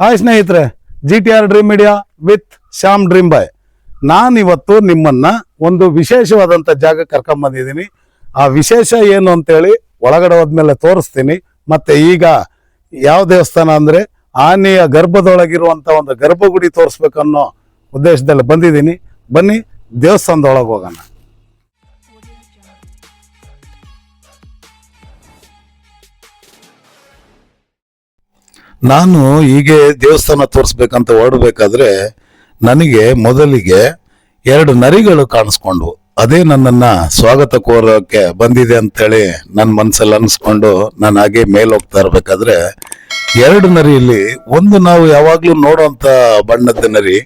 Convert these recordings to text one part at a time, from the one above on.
Hi ಸ್ನೇಹಿತರೆ G T R dream media with Shyam dream boy ನಾನಿವತ್ತು ನಿಮ್ಮನ್ನ ಒಂದು ವಿಶೇಷವಾದಂಥ ಜಾಗ ಕರ್ಕೊಂಬಂದಿದ್ದೀನಿ ಆ ವಿಶೇಷ ಏನು ಅಂತೇಳಿ ಒಳಗಡೆ ಹೋದ್ಮೇಲೆ ತೋರಿಸ್ತೀನಿ. ಮತ್ತೆ ಈಗ ಯಾವ ದೇವಸ್ಥಾನ ಅಂದ್ರೆ ಆನೆಯ ಗರ್ಭದೊಳಗಿರುವಂತ ಒಂದು ಗರ್ಭಗುಡಿ ತೋರಿಸ್ಬೇಕನ್ನೋ ಉದ್ದೇಶದಲ್ಲಿ ಬಂದಿದ್ದೀನಿ. ಬನ್ನಿ, ದೇವಸ್ಥಾನದೊಳಗೆ ಹೋಗೋಣ. ನಾನು ಹೀಗೆ ದೇವಸ್ಥಾನ ತೋರಿಸ್ಬೇಕಂತ ಹೊರಡಬೇಕಾದ್ರೆ ನನಗೆ ಮೊದಲಿಗೆ ಎರಡು ನರಿಗಳು ಕಾಣಿಸ್ಕೊಂಡ್ವು ಅದೇ ನನ್ನನ್ನ ಸ್ವಾಗತ ಕೋರೋಕೆ ಬಂದಿದೆ ಅಂತೇಳಿ ನನ್ನ ಮನಸ್ಸಲ್ಲಿ ಅನ್ಸ್ಕೊಂಡು ನಾನು ಹಾಗೆ ಮೇಲೆ ಹೋಗ್ತಾ ಇರಬೇಕಾದ್ರೆ ಎರಡು ನರಿಯಲ್ಲಿ ಒಂದು ನಾವು ಯಾವಾಗಲೂ ನೋಡುವಂತ ಬಣ್ಣದ ನರಿ,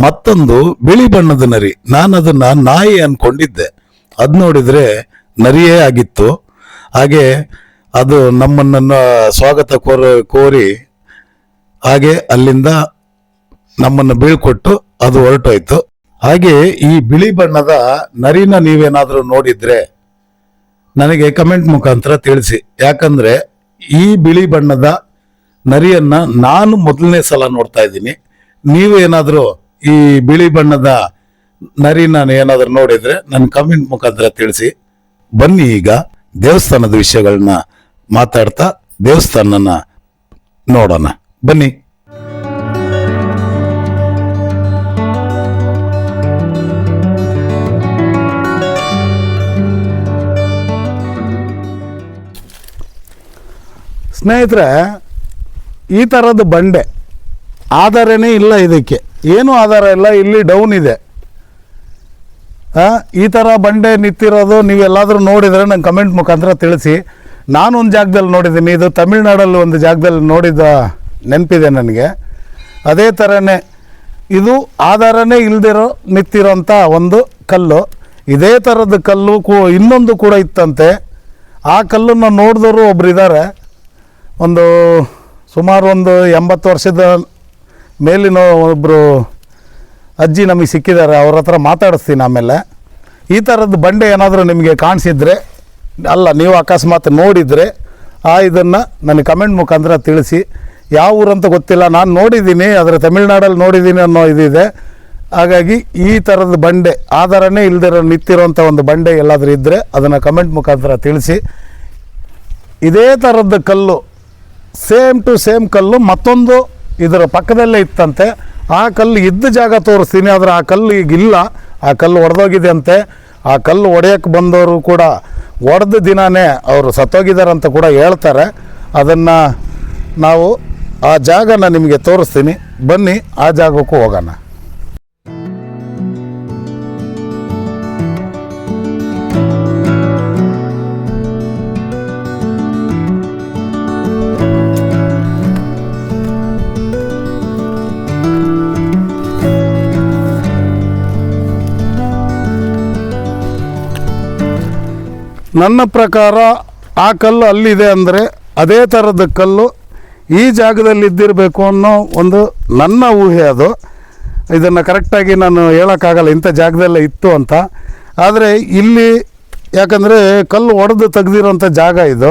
ಮತ್ತೊಂದು ಬಿಳಿ ಬಣ್ಣದ ನರಿ. ನಾನು ಅದನ್ನ ನಾಯಿ ಅನ್ಕೊಂಡಿದ್ದೆ. ಅದು ನೋಡಿದ್ರೆ ನರಿಯೇ ಆಗಿತ್ತು. ಹಾಗೆ ಅದು ನಮ್ಮನ್ನ ಸ್ವಾಗತ ಕೋರ, ಕೋರಿ ಹಾಗೆ ಅಲ್ಲಿಂದ ನಮ್ಮನ್ನು ಬೀಳ್ಕೊಟ್ಟು ಅದು ಹೊರಟೋಯ್ತು. ಹಾಗೆ ಈ ಬಿಳಿ ಬಣ್ಣದ ನರಿನ ನೀವೇನಾದರೂ ನೋಡಿದ್ರೆ ನನಗೆ ಕಮೆಂಟ್ ಮುಖಾಂತರ ತಿಳಿಸಿ. ಯಾಕಂದ್ರೆ ಈ ಬಿಳಿ ಬಣ್ಣದ ನರಿಯನ್ನ ನಾನು ಮೊದಲನೇ ಸಲ ನೋಡ್ತಾ ಇದ್ದೀನಿ. ನೀವು ಏನಾದರೂ ಈ ಬಿಳಿ ಬಣ್ಣದ ನರಿನ ಏನಾದರೂ ನೋಡಿದರೆ ನನ್ನ ಕಮೆಂಟ್ ಮುಖಾಂತರ ತಿಳಿಸಿ. ಬನ್ನಿ ಈಗ ದೇವಸ್ಥಾನದ ವಿಷಯಗಳನ್ನ ಮಾತಾಡ್ತಾ ದೇವಸ್ಥಾನನ ನೋಡೋಣ. ಬನ್ನಿ. ಸ್ನೇಹಿತರೆ, ಈ ಥರದ ಬಂಡೆ ಆಧಾರನೇ ಇಲ್ಲ ಇದಕ್ಕೆ. ಏನೂ ಆಧಾರ ಇಲ್ಲ, ಇಲ್ಲಿ ಡೌನ್ ಇದೆ. ಈ ಥರ ಬಂಡೆ ನಿಂತಿರೋದು ನೀವೆಲ್ಲಾದರೂ ನೋಡಿದರೆ ನಂಗೆ ಕಮೆಂಟ್ ಮುಖಾಂತರ ತಿಳಿಸಿ. ನಾನು ಒಂದು ಜಾಗದಲ್ಲಿ ನೋಡಿದ್ದೀನಿ, ಇದು ತಮಿಳ್ನಾಡಲ್ಲಿ ಒಂದು ಜಾಗದಲ್ಲಿ ನೋಡಿದ ನೆನಪಿದೆ ನನಗೆ. ಅದೇ ಥರನೇ ಇದು ಆಧಾರನೇ ಇಲ್ದಿರೋ, ನಿಂತಿರೋಂಥ ಒಂದು ಕಲ್ಲು. ಇದೇ ಥರದ ಕಲ್ಲು ಕೂ, ಇನ್ನೊಂದು ಕೂಡ ಇತ್ತಂತೆ. ಆ ಕಲ್ಲನ್ನು ನೋಡಿದವರು ಒಬ್ರು ಇದ್ದಾರೆ ಒಂದು ಸುಮಾರು ಒಂದು ಎಂಬತ್ತು ವರ್ಷದ ಮೇಲಿನ ಒಬ್ಬರು ಅಜ್ಜಿ ನಮಗೆ ಸಿಕ್ಕಿದ್ದಾರೆ, ಅವ್ರ ಹತ್ರ ಮಾತಾಡಿಸ್ತೀನಿ ಆಮೇಲೆ. ಈ ಥರದ್ದು ಬಂಡೆ ಏನಾದರೂ ನಿಮಗೆ ಕಾಣಿಸಿದ್ರೆ, ಅಲ್ಲ, ನೀವು ಅಕಸ್ಮಾತ್ ನೋಡಿದರೆ, ಆ ಇದನ್ನು ನನಗೆ ಕಮೆಂಟ್ ಮುಖಾಂತರ ತಿಳಿಸಿ. ಯಾವ ಊರಂತ ಗೊತ್ತಿಲ್ಲ. ನಾನು ನೋಡಿದ್ದೀನಿ, ಆದರೆ ತಮಿಳ್ನಾಡಲ್ಲಿ ನೋಡಿದ್ದೀನಿ ಅನ್ನೋ ಇದಿದೆ. ಹಾಗಾಗಿ ಈ ಥರದ ಬಂಡೆ, ಆಧಾರನೇ ಇಲ್ದಿರೋ ನಿಂತಿರೋಂಥ ಒಂದು ಬಂಡೆ ಎಲ್ಲಾದರೂ ಇದ್ದರೆ ಅದನ್ನು ಕಮೆಂಟ್ ಮುಖಾಂತರ ತಿಳಿಸಿ. ಇದೇ ಥರದ ಕಲ್ಲು, ಸೇಮ್ ಟು ಸೇಮ್ ಕಲ್ಲು, ಮತ್ತೊಂದು ಇದರ ಪಕ್ಕದಲ್ಲೇ ಇತ್ತಂತೆ. ಆ ಕಲ್ಲು ಇದ್ದ ಜಾಗ ತೋರಿಸ್ತೀನಿ, ಆದರೆ ಆ ಕಲ್ಲು ಈಗ ಇಲ್ಲ. ಆ ಕಲ್ಲು ಒಡೆದೋಗಿದೆ ಅಂತೆ. ಆ ಕಲ್ಲು ಒಡೆಯಕ್ಕೆ ಬಂದವರು ಕೂಡ ಒಡೆದ ದಿನಾನೇ ಅವರು ಸತ್ತೋಗಿದ್ದಾರೆ ಅಂತ ಕೂಡ ಹೇಳ್ತಾರೆ. ಅದನ್ನು ನಾವು ಆ ಜಾಗನ ನಿಮಗೆ ತೋರಿಸ್ತೀನಿ. ಬನ್ನಿ, ಆ ಜಾಗಕ್ಕೂ ಹೋಗೋಣ. ನನ್ನ ಪ್ರಕಾರ ಆ ಕಲ್ಲು ಅಲ್ಲಿದೆ ಅಂದರೆ ಅದೇ ಥರದ ಕಲ್ಲು ಈ ಜಾಗದಲ್ಲಿ ಇದ್ದಿರಬೇಕು ಅನ್ನೋ ಒಂದು ನನ್ನ ಊಹೆ ಅದು. ಇದನ್ನು ಕರೆಕ್ಟಾಗಿ ನಾನು ಹೇಳೋಕ್ಕಾಗಲ್ಲ, ಇಂಥ ಜಾಗದಲ್ಲೇ ಇತ್ತು ಅಂತ. ಆದರೆ ಇಲ್ಲಿ ಯಾಕಂದರೆ ಕಲ್ಲು ಒಡೆದು ತೆಗೆದಿರೋಂಥ ಜಾಗ ಇದು.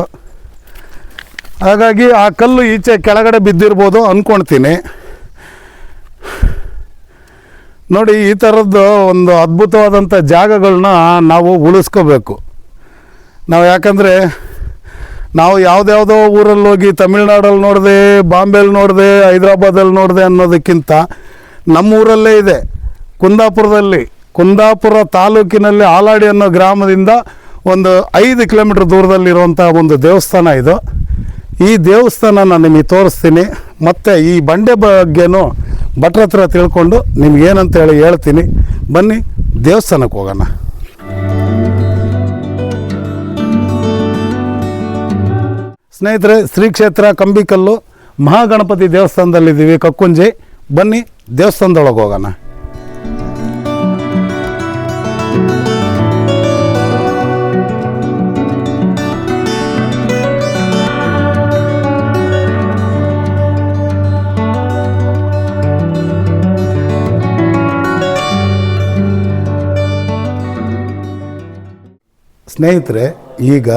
ಹಾಗಾಗಿ ಆ ಕಲ್ಲು ಈಚೆ ಕೆಳಗಡೆ ಬಿದ್ದಿರ್ಬೋದು ಅಂದ್ಕೊಳ್ತೀನಿ ನೋಡಿ, ಈ ಥರದ್ದು ಒಂದು ಅದ್ಭುತವಾದಂಥ ಜಾಗಗಳನ್ನ ನಾವು ಉಳಿಸ್ಕೋಬೇಕು. ನಾವು ಯಾಕಂದರೆ ನಾವು ಯಾವುದ್ಯಾವುದೋ ಊರಲ್ಲಿ ಹೋಗಿ ತಮಿಳ್ನಾಡಲ್ಲಿ ನೋಡಿದೆ, ಬಾಂಬೆಲಿ ನೋಡಿದೆ ಹೈದ್ರಾಬಾದಲ್ಲಿ ನೋಡಿದೆ ಅನ್ನೋದಕ್ಕಿಂತ ನಮ್ಮ ಊರಲ್ಲೇ ಇದೆ. ಕುಂದಾಪುರದಲ್ಲಿ, ಕುಂದಾಪುರ ತಾಲೂಕಿನಲ್ಲಿ ಆಲಾಡಿ ಅನ್ನೋ ಗ್ರಾಮದಿಂದ ಒಂದು ಐದು ಕಿಲೋಮೀಟ್ರ್ ದೂರದಲ್ಲಿರುವಂಥ ಒಂದು ದೇವಸ್ಥಾನ ಇದು. ಈ ದೇವಸ್ಥಾನ ನಾನು ನಿಮಗೆ ತೋರಿಸ್ತೀನಿ. ಮತ್ತು ಈ ಬಂಡೆ ಬಗ್ಗೆನೂ ಭಟ್ರ ಹತ್ರ ತಿಳ್ಕೊಂಡು ನಿಮ್ಗೇನಂತ ಹೇಳಿ ಹೇಳ್ತೀನಿ. ಬನ್ನಿ, ದೇವಸ್ಥಾನಕ್ಕೆ ಹೋಗೋಣ. ಸ್ನೇಹಿತರೆ ಶ್ರೀ ಕ್ಷೇತ್ರ ಕಂಬಿಕಲ್ಲು ಮಹಾಗಣಪತಿ ದೇವಸ್ಥಾನದಲ್ಲಿದ್ದೀವಿ. ಕಕ್ಕುಂಜಿ ಬನ್ನಿ ದೇವಸ್ಥಾನದೊಳಗೆ ಹೋಗೋಣ. ಸ್ನೇಹಿತರೆ ಈಗ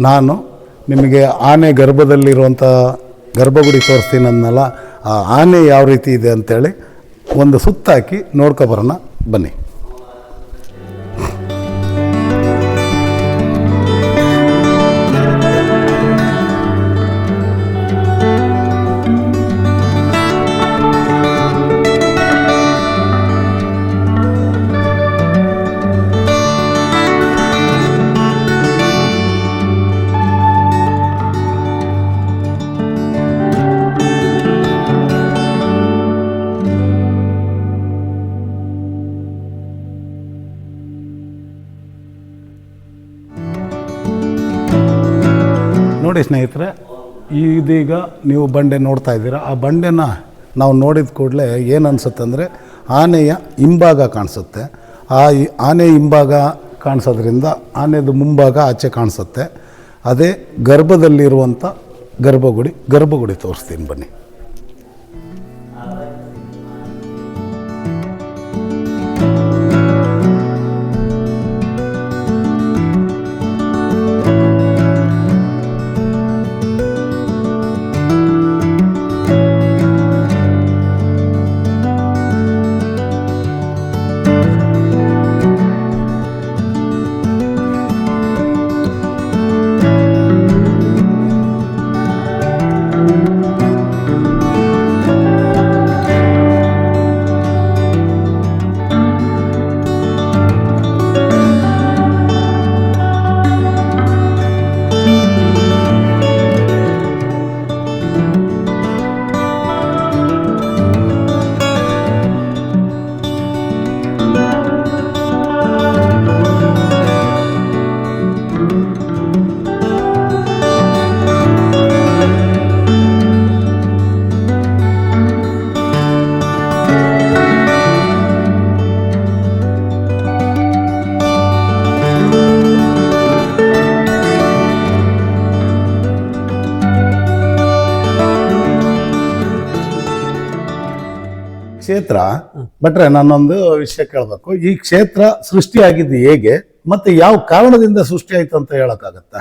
ನಾನು ನಿಮಗೆ ಆನೆ ಗರ್ಭದಲ್ಲಿರುವಂಥ ಗರ್ಭಗುಡಿ ತೋರಿಸ್ತೀನಿ ಅಂದನಲ್ಲ ಆ ಆನೆ ಯಾವ ರೀತಿ ಇದೆ ಅಂತೇಳಿ ಒಂದು ಸುತ್ತಾಕಿ ನೋಡ್ಕೊಬರೋಣ ಬನ್ನಿ. ನೋಡಿ ಸ್ನೇಹಿತರೆ, ಇದೀಗ ನೀವು ಬಂಡೆ ನೋಡ್ತಾ ಇದ್ದೀರಾ. ಆ ಬಂಡೆನ ನಾವು ನೋಡಿದ ಕೂಡಲೇ ಏನು ಅನಿಸುತ್ತೆ ಅಂದರೆ ಆನೆಯ ಹಿಂಭಾಗ ಕಾಣಿಸುತ್ತೆ. ಆ ಆನೆ ಹಿಂಭಾಗ ಕಾಣಿಸೋದ್ರಿಂದ ಆನೆದು ಮುಂಭಾಗ ಆಚೆ ಕಾಣಿಸುತ್ತೆ. ಅದೇ ಗರ್ಭದಲ್ಲಿರುವಂಥ ಗರ್ಭಗುಡಿ ಗರ್ಭಗುಡಿ ತೋರಿಸ್ತೀನಿ ಬನ್ನಿ. ಕ್ಷೇತ್ರ ಬಟ್ರೆ ನಾನೊಂದು ವಿಷಯ ಕೇಳಬೇಕು. ಈ ಕ್ಷೇತ್ರ ಸೃಷ್ಟಿಯಾಗಿದ್ದು ಹೇಗೆ ಮತ್ತೆ ಯಾವ ಕಾರಣದಿಂದ ಸೃಷ್ಟಿ ಆಯ್ತು ಅಂತ ಹೇಳೋಕ್ಕಾಗತ್ತಾ?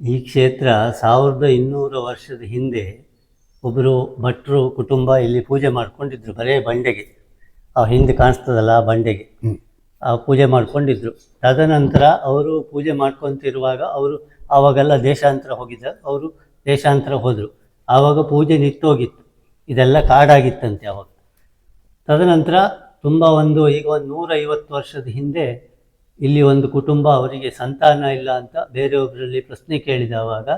ಈ ಕ್ಷೇತ್ರ ಸಾವಿರದ ಇನ್ನೂರ ವರ್ಷದ ಹಿಂದೆ ಒಬ್ಬರು ಭಟ್ರು ಕುಟುಂಬ ಇಲ್ಲಿ ಪೂಜೆ ಮಾಡ್ಕೊಂಡಿದ್ರು ಬರೇ ಬಂಡೆಗೆ. ಆ ಹಿಂದೆ ಕಾಣಿಸ್ತದಲ್ಲ ಆ ಬಂಡೆಗೆ. ಆ ಪೂಜೆ ಮಾಡ್ಕೊಂಡಿದ್ರು. ತದನಂತರ ಅವರು ಪೂಜೆ ಮಾಡ್ಕೊತಿರುವಾಗ ಅವರು ಆವಾಗೆಲ್ಲ ದೇಶಾಂತರ ಹೋಗಿದ್ದ ಅವರು ದೇಶಾಂತರ ಹೋದರು. ಆವಾಗ ಪೂಜೆ ನಿಂತೋಗಿತ್ತು. ಇದೆಲ್ಲ ಕಾಡಾಗಿತ್ತಂತೆ ಅವಾಗ ತದನಂತರ ತುಂಬ ಒಂದು ಈಗ ಒಂದು ನೂರೈವತ್ತು ವರ್ಷದ ಹಿಂದೆ ಇಲ್ಲಿ ಒಂದು ಕುಟುಂಬ ಅವರಿಗೆ ಸಂತಾನ ಇಲ್ಲ ಅಂತ ಬೇರೆಯೊಬ್ಬರಲ್ಲಿ ಪ್ರಶ್ನೆ ಕೇಳಿದವಾಗ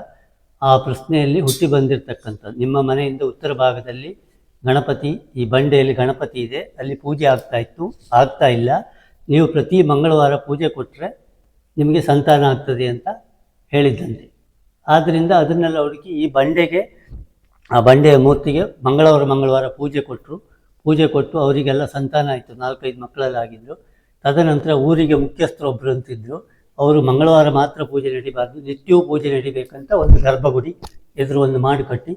ಆ ಪ್ರಶ್ನೆಯಲ್ಲಿ ಹುಟ್ಟಿ ಬಂದಿರತಕ್ಕಂಥದ್ದು ನಿಮ್ಮ ಮನೆಯಿಂದ ಉತ್ತರ ಭಾಗದಲ್ಲಿ ಗಣಪತಿ, ಈ ಬಂಡೆಯಲ್ಲಿ ಗಣಪತಿ ಇದೆ, ಅಲ್ಲಿ ಪೂಜೆ ಆಗ್ತಾ ಇತ್ತು, ಆಗ್ತಾ ಇಲ್ಲ. ನೀವು ಪ್ರತಿ ಮಂಗಳವಾರ ಪೂಜೆ ಕೊಟ್ಟರೆ ನಿಮಗೆ ಸಂತಾನ ಆಗ್ತದೆ ಅಂತ ಹೇಳಿದ್ದಂತೆ ಆದ್ದರಿಂದ ಅದನ್ನೆಲ್ಲ ಹುಡುಕಿ ಈ ಬಂಡೆಗೆ, ಆ ಬಂಡೆಯ ಮೂರ್ತಿಗೆ ಮಂಗಳವಾರ ಮಂಗಳವಾರ ಪೂಜೆ ಕೊಟ್ಟರು ಪೂಜೆ ಕೊಟ್ಟು ಅವರಿಗೆಲ್ಲ ಸಂತಾನ ಆಯಿತು. ನಾಲ್ಕೈದು ಮಕ್ಕಳಲ್ಲಾಗಿದ್ದರು ತದನಂತರ ಊರಿಗೆ ಮುಖ್ಯಸ್ಥರು ಒಬ್ಬರು ಅಂತಿದ್ದರು ಅವರು ಮಂಗಳವಾರ ಮಾತ್ರ ಪೂಜೆ ನಡಿಬಾರ್ದು. ನಿತ್ಯವೂ ಪೂಜೆ ನಡಿಬೇಕಂತ ಒಂದು ಗರ್ಭಗುಡಿ ಎದುರು ಒಂದು ಮಾಡಿ ಕಟ್ಟಿ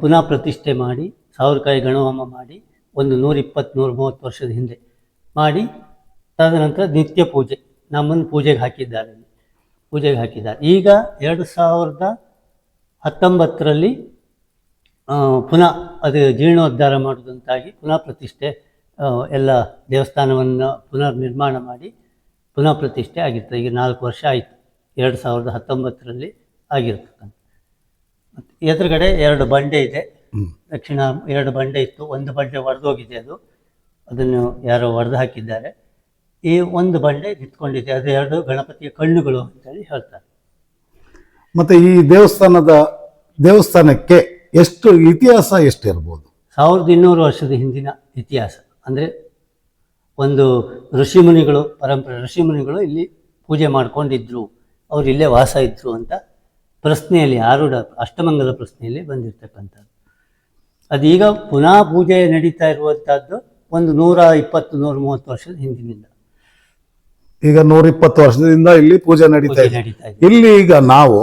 ಪುನಃ ಪ್ರತಿಷ್ಠೆ ಮಾಡಿ ಸಾವಿರಕಾಯಿ ಗಣಹೋಮ ಮಾಡಿ, ಒಂದು ನೂರಿಪ್ಪತ್ತು ನೂರ ಮೂವತ್ತು ವರ್ಷದ ಹಿಂದೆ ಮಾಡಿ, ತದನಂತರ ನಿತ್ಯ ಪೂಜೆ. ನಮ್ಮನ್ನು ಪೂಜೆಗೆ ಹಾಕಿದ್ದಾರೆ. ಪೂಜೆಗೆ ಹಾಕಿದ್ದಾರೆ. ಈಗ ಎರಡು ಸಾವಿರದ ಹತ್ತೊಂಬತ್ತರಲ್ಲಿ ಪುನಃ ಅದು ಜೀರ್ಣೋದ್ಧಾರ ಮಾಡುವುದಂತಾಗಿ ಪುನಃ ಪ್ರತಿಷ್ಠೆ ಎಲ್ಲ ದೇವಸ್ಥಾನವನ್ನು ಪುನರ್ ನಿರ್ಮಾಣ ಮಾಡಿ ಪುನಃ ಪ್ರತಿಷ್ಠೆ ಆಗಿತ್ತು ಈಗ ನಾಲ್ಕು ವರ್ಷ ಆಯಿತು. ಎರಡು ಸಾವಿರದ ಹತ್ತೊಂಬತ್ತರಲ್ಲಿ ಆಗಿರ್ತಕ್ಕಂಥ. ಮತ್ತು ಎದುರುಗಡೆ ಎರಡು ಬಂಡೆ ಇದೆ. ದಕ್ಷಿಣ ಎರಡು ಬಂಡೆ ಇತ್ತು. ಒಂದು ಬಂಡೆ ಒಡೆದೋಗಿದೆ ಅದು. ಅದನ್ನು ಯಾರೋ ಒಡೆದು ಹಾಕಿದ್ದಾರೆ. ಈ ಒಂದು ಬಂಡೆ ನಿಂತ್ಕೊಂಡಿದೆ. ಅದು ಎರಡು ಗಣಪತಿಯ ಕಣ್ಣುಗಳು ಅಂತೇಳಿ ಹೇಳ್ತಾರೆ. ಮತ್ತು ಈ ದೇವಸ್ಥಾನದ ದೇವಸ್ಥಾನಕ್ಕೆ ಎಷ್ಟು ಇತಿಹಾಸ ಎಷ್ಟಿರ್ಬೋದು? ಸಾವಿರದ ಇನ್ನೂರು ವರ್ಷದ ಹಿಂದಿನ ಇತಿಹಾಸ. ಅಂದರೆ ಒಂದು ಋಷಿಮುನಿಗಳು ಪರಂಪರೆ ಋಷಿಮುನಿಗಳು ಇಲ್ಲಿ ಪೂಜೆ ಮಾಡ್ಕೊಂಡಿದ್ರು. ಅವ್ರು ಇಲ್ಲೇ ವಾಸ ಇದ್ರು ಅಂತ ಪ್ರಶ್ನೆಯಲ್ಲಿ ಆರೂಢ ಅಷ್ಟಮಂಗಲ ಪ್ರಶ್ನೆಯಲ್ಲಿ ಬಂದಿರತಕ್ಕಂಥದ್ದು. ಅದೀಗ ಪುನಃ ಪೂಜೆ ನಡೀತಾ ಇರುವಂಥದ್ದು ಒಂದು ನೂರ ಇಪ್ಪತ್ತು ನೂರ ಮೂವತ್ತು ವರ್ಷದ ಹಿಂದಿನಿಂದ. ಈಗ ನೂರಿಪ್ಪತ್ತು ವರ್ಷದಿಂದ ಇಲ್ಲಿ ಪೂಜೆ ನಡೀತಾ ಇದೆ. ನಡೀತಾ ಇದೆ. ಇಲ್ಲಿ ಈಗ ನಾವು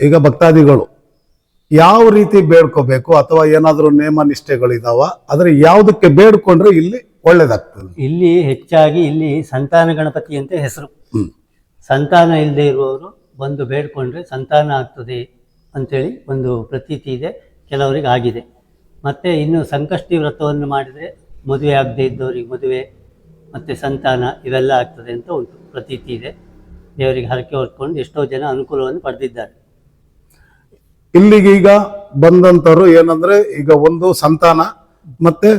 ಈಗ ಭಕ್ತಾದಿಗಳು ಯಾವ ರೀತಿ ಬೇಡ್ಕೋಬೇಕು ಅಥವಾ ಏನಾದರೂ ನಿಯಮ ನಿಷ್ಠೆಗಳಿದಾವ ಆದರೆ ಯಾವುದಕ್ಕೆ ಬೇಡ್ಕೊಂಡ್ರೆ ಇಲ್ಲಿ ಒಳ್ಳೇದಾಗ್ತದೆ. ಇಲ್ಲಿ ಹೆಚ್ಚಾಗಿ ಇಲ್ಲಿ ಸಂತಾನ ಗಣಪತಿ ಅಂತ ಹೆಸರು ಸಂತಾನ ಇಲ್ಲದೆ ಇರುವವರು ಬಂದು ಬೇಡ್ಕೊಂಡ್ರೆ ಸಂತಾನ ಆಗ್ತದೆ ಅಂತೇಳಿ ಒಂದು ಪ್ರತೀತಿ ಇದೆ ಕೆಲವರಿಗೆ ಆಗಿದೆ. ಮತ್ತು ಇನ್ನು ಸಂಕಷ್ಟಿ ವ್ರತವನ್ನು ಮಾಡಿದರೆ ಮದುವೆ ಆಗದೇ ಇದ್ದವರಿಗೆ ಮದುವೆ ಮತ್ತು ಸಂತಾನ ಇವೆಲ್ಲ ಆಗ್ತದೆ ಅಂತ ಉಂಟು ಪ್ರತೀತಿ ಇದೆ. ದೇವರಿಗೆ ಹರಕೆ ಹೊರ್ಕೊಂಡು ಎಷ್ಟೋ ಜನ ಅನುಕೂಲವನ್ನು ಪಡೆದಿದ್ದಾರೆ. ಇಲ್ಲಿಗೆ ಬಂದಂಥವ್ರು ಏನಂದ್ರೆ ಈಗ ಒಂದು ಸಂತಾನ ಮತ್ತೆ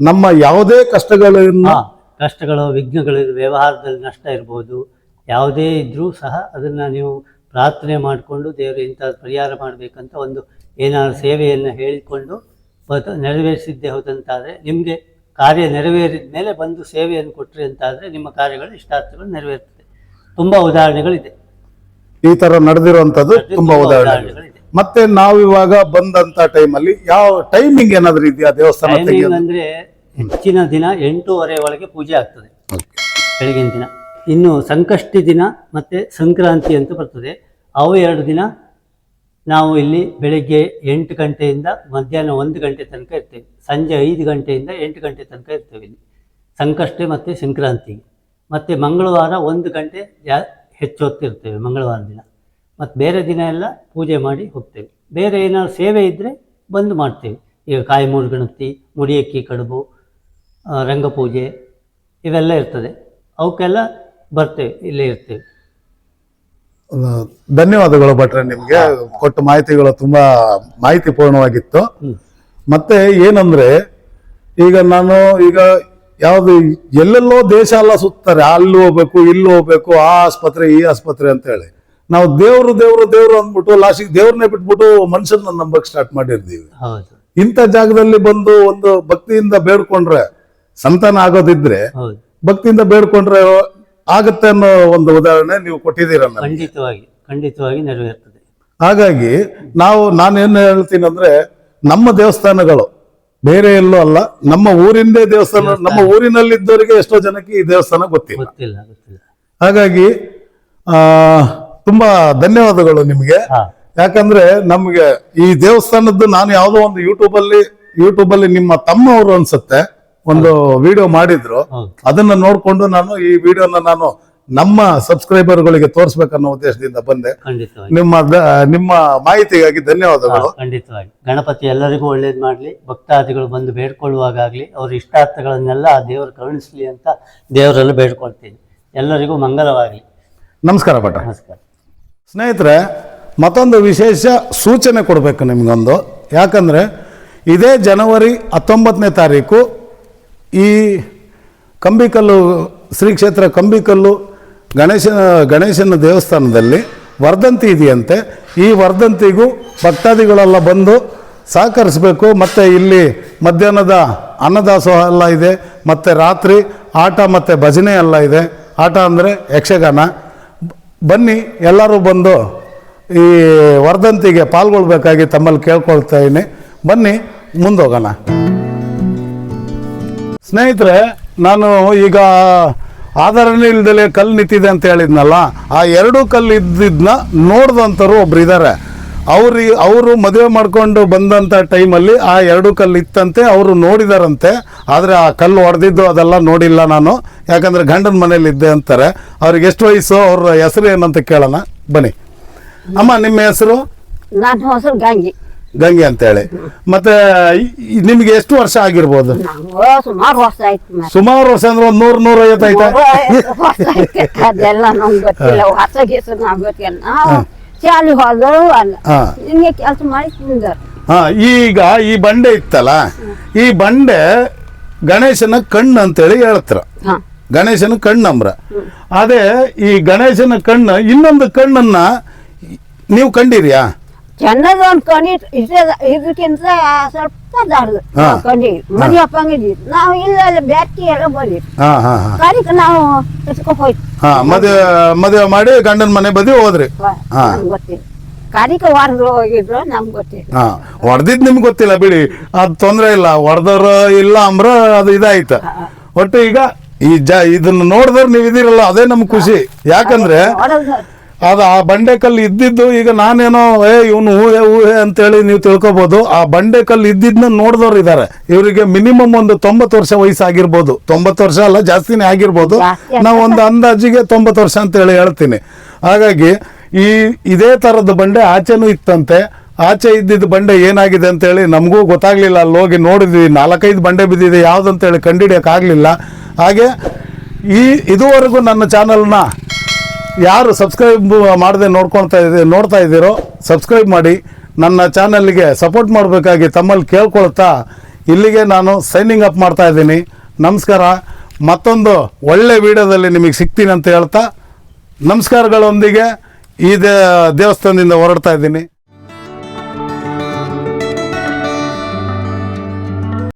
ನಮ್ಮ ಯಾವುದೇ ಕಷ್ಟಗಳನ್ನ ಕಷ್ಟಗಳು ವಿಘ್ನಗಳು ವ್ಯವಹಾರದಲ್ಲಿ ನಷ್ಟ ಇರ್ಬೋದು. ಯಾವುದೇ ಇದ್ರೂ ಸಹ ಅದನ್ನ ನೀವು ಪ್ರಾರ್ಥನೆ ಮಾಡಿಕೊಂಡು ದೇವರು ಇಂಥ ಪರಿಹಾರ ಮಾಡಬೇಕಂತ ಒಂದು ಏನಾದ್ರು ಸೇವೆಯನ್ನು ಹೇಳಿಕೊಂಡು ನೆರವೇರಿಸಿದ್ದೆ ನೆರವೇರಿಸಿದ್ದೇ ಹೋದಂತಾದರೆ ನಿಮಗೆ ಕಾರ್ಯ ನೆರವೇರಿದ ಮೇಲೆ ಬಂದು ಸೇವೆಯನ್ನು ಕೊಟ್ಟರೆ ಅಂತಾದರೆ ನಿಮ್ಮ ಕಾರ್ಯಗಳು ಇಷ್ಟಾರ್ಥಗಳು ನೆರವೇರ್ತದೆ. ತುಂಬ ಉದಾಹರಣೆಗಳಿದೆ. ಈ ತರ ನಡೆದಿರುವಂಥದ್ದು ತುಂಬಾ ತುಂಬಾ ಉದಾಹರಣೆಗಳಿದೆ. ಮತ್ತೆ ನಾವು ಇವಾಗ ಬಂದಂತ ಟೈಮಲ್ಲಿ ಯಾವ ಟೈಮಿಂಗ್ ಏನಾದ್ರು ಇದೆಯಾ ದೇವಸ್ಥಾನ ಅಂದ್ರೆ ತೆಗೆಯೋದು? ಅಂದರೆ ಹೆಚ್ಚಿನ ದಿನ ಎಂಟೂವರೆ ಒಳಗೆ ಪೂಜೆ ಆಗ್ತದೆ. ಬೆಳಗಿನ ದಿನ. ಇನ್ನು ಸಂಕಷ್ಟಿ ದಿನ ಮತ್ತೆ ಸಂಕ್ರಾಂತಿ ಅಂತ ಬರ್ತದೆ. ಅವು ಎರಡು ದಿನ ನಾವು ಇಲ್ಲಿ ಬೆಳಿಗ್ಗೆ ಎಂಟು ಗಂಟೆಯಿಂದ ಮಧ್ಯಾಹ್ನ ಒಂದು ಗಂಟೆ ತನಕ ಇರ್ತೇವೆ. ಸಂಜೆ ಐದು ಗಂಟೆಯಿಂದ ಎಂಟು ಗಂಟೆ ತನಕ ಇರ್ತೇವೆ ಇಲ್ಲಿ. ಸಂಕಷ್ಟಿ ಮತ್ತು ಸಂಕ್ರಾಂತಿ ಮತ್ತು ಮಂಗಳವಾರ ಒಂದು ಗಂಟೆ ಜಾ ಹೆಚ್ಚು ಹೊತ್ತಿರ್ತೇವೆ ಮಂಗಳವಾರ ದಿನ. ಮತ್ತು ಬೇರೆ ದಿನ ಎಲ್ಲ ಪೂಜೆ ಮಾಡಿ ಹೋಗ್ತೇವೆ. ಬೇರೆ ಏನಾದ್ರು ಸೇವೆ ಇದ್ದರೆ ಬಂದು ಮಾಡ್ತೇವೆ. ಈಗ ಕಾಯಿ ಗಣಪತಿ ಮುಡಿಯಕ್ಕಿ ಕಡುಬು ರಂಗಪೂಜೆ ಇವೆಲ್ಲ ಇರ್ತದೆ. ಅವಕ್ಕೆಲ್ಲ ಬರ್ತೇವೆ ಇಲ್ಲೇ ಇರ್ತೇವೆ. ಧನ್ಯವಾದಗಳು ಭಟ್ರೆ ನಿಮಗೆ. ಕೊಟ್ಟ ಮಾಹಿತಿಗಳು ತುಂಬಾ ಮಾಹಿತಿಪೂರ್ಣವಾಗಿತ್ತು. ಮತ್ತೆ ಏನಂದ್ರೆ ಈಗ ನಾನು ಈಗ ಯಾವುದು ಎಲ್ಲೆಲ್ಲೋ ದೇಶ ಎಲ್ಲ ಸುತ್ತಾರೆ. ಅಲ್ಲಿ ಹೋಗ್ಬೇಕು ಇಲ್ಲಿ ಹೋಗ್ಬೇಕು ಆ ಆಸ್ಪತ್ರೆ ಈ ಆಸ್ಪತ್ರೆ ಅಂತ ಹೇಳಿ ನಾವು ದೇವ್ರು ದೇವ್ರು ದೇವ್ರು ಅಂದ್ಬಿಟ್ಟು ಲಾಸ್ಟಿಗೆ ದೇವ್ರನ್ನೇ ಬಿಟ್ಬಿಟ್ಟು ಮನುಷ್ಯನ ನಂಬಕ್ ಸ್ಟಾರ್ಟ್ ಮಾಡಿರ್ತೀವಿ. ಇಂಥ ಜಾಗದಲ್ಲಿ ಬಂದು ಒಂದು ಭಕ್ತಿಯಿಂದ ಬೇಡ್ಕೊಂಡ್ರೆ ಸಂತಾನ ಆಗೋದಿದ್ರೆ ಭಕ್ತಿಯಿಂದ ಬೇಡ್ಕೊಂಡ್ರೆ ಆಗತ್ತೆ ಅನ್ನೋ ಒಂದು ಉದಾಹರಣೆ ನೀವು ಕೊಟ್ಟಿದ್ದೀರ ಖಂಡಿತವಾಗಿ ಖಂಡಿತವಾಗಿ ನೆರವೇರ್ತದೆ. ಹಾಗಾಗಿ ನಾವು ನಾನೇನು ಹೇಳ್ತೀನಿ ಅಂದ್ರೆ ನಮ್ಮ ದೇವಸ್ಥಾನಗಳು ಬೇರೆ ಎಲ್ಲೂ ಅಲ್ಲ ನಮ್ಮ ಊರಿಂದೇ ದೇವಸ್ಥಾನ ನಮ್ಮ ಊರಿನಲ್ಲಿದ್ದವರಿಗೆ ಎಷ್ಟೋ ಜನಕ್ಕೆ ಈ ದೇವಸ್ಥಾನ ಗೊತ್ತಿಲ್ಲ. ಹಾಗಾಗಿ ಆ ತುಂಬಾ ಧನ್ಯವಾದಗಳು ನಿಮಗೆ. ಯಾಕಂದ್ರೆ ನಮ್ಗೆ ಈ ದೇವಸ್ಥಾನದ್ದು ನಾನು ಯಾವುದೋ ಒಂದು ಯೂಟ್ಯೂಬ್ ಅಲ್ಲಿ ಯೂಟ್ಯೂಬ್ ಅಲ್ಲಿ ನಿಮ್ಮ ತಮ್ಮವರು ಅನ್ಸುತ್ತೆ ಒಂದು ವಿಡಿಯೋ ಮಾಡಿದ್ರು. ಅದನ್ನ ನೋಡ್ಕೊಂಡು ನಾನು ಈ ವಿಡಿಯೋನ ನಾನು ನಮ್ಮ ಸಬ್ಸ್ಕ್ರೈಬರ್ ಗಳಿಗೆ ತೋರಿಸ್ಬೇಕನ್ನೋ ಉದ್ದೇಶದಿಂದ ಬಂದೆ. ನಿಮ್ಮ ನಿಮ್ಮ ಮಾಹಿತಿಗಾಗಿ ಧನ್ಯವಾದಗಳು. ಖಂಡಿತವಾಗಿ. ಗಣಪತಿ ಎಲ್ಲರಿಗೂ ಒಳ್ಳೇದ್ ಮಾಡಲಿ. ಭಕ್ತಾದಿಗಳು ಬಂದು ಬೇಡ್ಕೊಳ್ಳುವಾಗಲಿ ಅವ್ರ ಇಷ್ಟಾರ್ಥಗಳನ್ನೆಲ್ಲ ಆ ದೇವರು ಕರುಣಿಸ್ಲಿ ಅಂತ ದೇವರನ್ನು ಬೇಡ್ಕೊಳ್ತೀನಿ. ಎಲ್ಲರಿಗೂ ಮಂಗಲವಾಗಲಿ. ನಮಸ್ಕಾರ ಭಟ್ಟ ನಮಸ್ಕಾರ. ಸ್ನೇಹಿತರೆ, ಮತ್ತೊಂದು ವಿಶೇಷ ಸೂಚನೆ ಕೊಡಬೇಕು ನಿಮಗೊಂದು. ಯಾಕಂದರೆ, ಇದೇ ಜನವರಿ ಹತ್ತೊಂಬತ್ತನೇ ತಾರೀಕು ಈ ಕಂಬಿಕಲ್ಲು, ಶ್ರೀ ಕ್ಷೇತ್ರ ಕಂಬಿಕಲ್ಲು ಗಣೇಶನ ಗಣೇಶನ ದೇವಸ್ಥಾನದಲ್ಲಿ ವರ್ಧಂತಿ ಇದೆಯಂತೆ. ಈ ವರ್ಧಂತಿಗೂ ಭಕ್ತಾದಿಗಳೆಲ್ಲ ಬಂದು ಸಹಕರಿಸಬೇಕು. ಮತ್ತು ಇಲ್ಲಿ ಮಧ್ಯಾಹ್ನದ ಅನ್ನದಾಸೋಹ ಎಲ್ಲ ಇದೆ. ಮತ್ತು ರಾತ್ರಿ ಆಟ ಮತ್ತು ಭಜನೆ ಎಲ್ಲ ಇದೆ. ಆಟ ಅಂದರೆ ಯಕ್ಷಗಾನ. ಬನ್ನಿ, ಎಲ್ಲರೂ ಬಂದು ಈ ವರ್ಧಂತಿಗೆ ಪಾಲ್ಗೊಳ್ಬೇಕಾಗಿ ತಮ್ಮಲ್ಲಿ ಕೇಳ್ಕೊಳ್ತಾ ಇದ್ದೀನಿ. ಬನ್ನಿ, ಮುಂದೋಗೋಣ. ಸ್ನೇಹಿತರೆ, ನಾನು ಈಗ ಆಧಾರನೇ ಇಲ್ದಲೆ ಕಲ್ಲು ನಿಂತಿದೆ ಅಂತ ಹೇಳಿದ್ನಲ್ಲ, ಆ ಎರಡೂ ಕಲ್ಲು ಇದ್ದಿದ್ನ ನೋಡ್ದಂಥವ್ರು ಒಬ್ರು ಇದ್ದಾರೆ ಅವ್ರಿ ಅವರು ಮದುವೆ ಮಾಡ್ಕೊಂಡು ಬಂದಂಥ ಟೈಮಲ್ಲಿ ಆ ಎರಡು ಕಲ್ಲು ಇತ್ತಂತೆ ಅವರು ನೋಡಿದಾರಂತೆ. ಆದರೆ ಆ ಕಲ್ಲು ಹೊಡೆದಿದ್ದು ಅದೆಲ್ಲ ನೋಡಿಲ್ಲ ನಾನು. ಯಾಕಂದ್ರೆ ಗಂಡನ ಮನೇಲಿ ಇದ್ದೆ ಅಂತಾರೆ. ಅವ್ರಿಗೆ ಎಷ್ಟು ವಯಸ್ಸು ಅವ್ರ ಹೆಸರು ಏನಂತ ಕೇಳೋಣ. ಬನ್ನಿ. ಅಮ್ಮ ನಿಮ್ಮ ಹೆಸರು? ಗಂಗಿ. ಗಂಗೆ ಅಂತೇಳಿ. ಮತ್ತೆ ನಿಮ್ಗೆ ಎಷ್ಟು ವರ್ಷ ಆಗಿರ್ಬೋದು? ಸುಮಾರು ವರ್ಷ ಅಂದ್ರೆ ಒಂದ್ ನೂರ್ ನೂರ ಐವತ್ತೈತೆ ಹೋದ್ರು ಅಲ್ಲ ಹಾ. ನಿಮಗೆ ಕೆಲಸ ಮಾಡಿ ತಿಂದರು. ಹಾ ಈಗ ಈ ಬಂಡೆ ಇತ್ತಲ್ಲ ಈ ಬಂಡೆ ಗಣೇಶನ ಕಣ್ಣು ಅಂತೇಳಿ ಹೇಳ್ತಾರ. ಹಾ. ಗಣೇಶನ ಕಣ್ಣಂಬ್ರ ಅದೇ ಈ ಗಣೇಶನ ಕಣ್ಣು ಇನ್ನೊಂದು ಕಣ್ಣನ್ನ ನೀವು ಕಂಡಿರಿಯಾ ಚೆನ್ನದ ಒಂದು ಕಣಿ ಇದಕ್ಕಿಂತ ಸ್ವಲ್ಪ ದಾಡ್ದು. ಹಾ. ಕಣಿ ಮದಿ ಅಪ್ಪಂಗಿದ್ವಿ ನಾವು ಇಲ್ಲ ಬ್ಯಾಟಿ ಎಲ್ಲ ಹಾ ಕಡಿಕ ನಾವು ಎತ್ಕೊ ಹೋಯ್ತು. ಮದುವೆ ಮದುವೆ ಮಾಡಿ ಗಂಡನ ಮನೆ ಬದಿ ಹೋದ್ರಿ. ಗೊತ್ತಿಲ್ಲ. ಕಾರಿಕ ಹೊಡೆದ್ರು ಹೋಗಿದ್ರು ನಮ್ಗೆ ಗೊತ್ತಿಲ್ಲ. ಹೊಡೆದಿದ್ ನಿಮ್ಗೆ ಗೊತ್ತಿಲ್ಲ ಬಿಡಿ. ಅದು ತೊಂದ್ರೆ ಇಲ್ಲ. ಹೊಡೆದವ್ರ ಇಲ್ಲ ಅಂಬ್ರ ಅದು ಇದಾಯ್ತ. ಒಟ್ಟು ಈಗ ಈ ಜ ಇದನ್ನ ನೋಡಿದ್ರೆ ನೀವು ಇದಿರಲ್ಲ ಅದೇ ನಮ್ಗೆ ಖುಷಿ. ಯಾಕಂದ್ರೆ ಅದು ಆ ಬಂಡೆಕಲ್ಲು ಇದ್ದಿದ್ದು ಈಗ ನಾನೇನೋ ಏ ಇವನು ಊಹೆ ಊಹೆ ಅಂತೇಳಿ ನೀವು ತಿಳ್ಕೊಬಹುದು ಆ ಬಂಡೆಕಲ್ಲು ಇದ್ದಿದ್ನ ನೋಡಿದವ್ರು ಇದ್ದಾರೆ ಇವರಿಗೆ ಮಿನಿಮಮ್ ಒಂದು ತೊಂಬತ್ತು ವರ್ಷ ವಯಸ್ಸಾಗಿರ್ಬೋದು. ತೊಂಬತ್ತು ವರ್ಷ ಅಲ್ಲ ಜಾಸ್ತಿನೇ ಆಗಿರ್ಬೋದು. ನಾವು ಒಂದು ಅಂದಾಜಿಗೆ ತೊಂಬತ್ತು ವರ್ಷ ಅಂತೇಳಿ ಹೇಳ್ತೀನಿ. ಹಾಗಾಗಿ ಈ ಇದೇ ಥರದ ಬಂಡೆ ಆಚೆನೂ ಇತ್ತಂತೆ. ಆಚೆ ಇದ್ದಿದ್ದ ಬಂಡೆ ಏನಾಗಿದೆ ಅಂತ ಹೇಳಿ ನಮಗೂ ಗೊತ್ತಾಗ್ಲಿಲ್ಲ. ಅಲ್ಲಿ ಹೋಗಿ ನೋಡಿದ್ವಿ. ನಾಲ್ಕೈದು ಬಂಡೆ ಬಿದ್ದಿದೆ. ಯಾವುದಂತೇಳಿ ಕಂಡುಹಿಡಿಯೋಕ್ಕಾಗಲಿಲ್ಲ ಹಾಗೆ ಈ ಇದುವರೆಗೂ ನನ್ನ ಚಾನಲ್ನ ಯಾರು ಸಬ್ಸ್ಕ್ರೈಬ್ ಮಾಡದೆ ನೋಡ್ಕೊಳ್ತಾ ಇದ್ದೀರಿ ನೋಡ್ತಾ ಇದ್ದೀರೋ ಸಬ್ಸ್ಕ್ರೈಬ್ ಮಾಡಿ, ನನ್ನ ಚಾನಲ್ಗೆ ಸಪೋರ್ಟ್ ಮಾಡಬೇಕಾಗಿ ತಮ್ಮಲ್ಲಿ ಕೇಳ್ಕೊಳ್ತಾ, ಇಲ್ಲಿಗೆ ನಾನು ಸೈನಿಂಗ್ ಅಪ್ ಮಾಡ್ತಾ ಇದ್ದೀನಿ. ನಮಸ್ಕಾರ. ಮತ್ತೊಂದು ಒಳ್ಳೆ ವಿಡಿಯೋದಲ್ಲಿ ನಿಮಗೆ ಸಿಗ್ತೀನಿ ಅಂತ ಹೇಳ್ತಾ, ನಮಸ್ಕಾರಗಳೊಂದಿಗೆ ಈ ದೇವಸ್ಥಾನದಿಂದ ಹೊರಡ್ತಾ ಇದ್ದೀನಿ.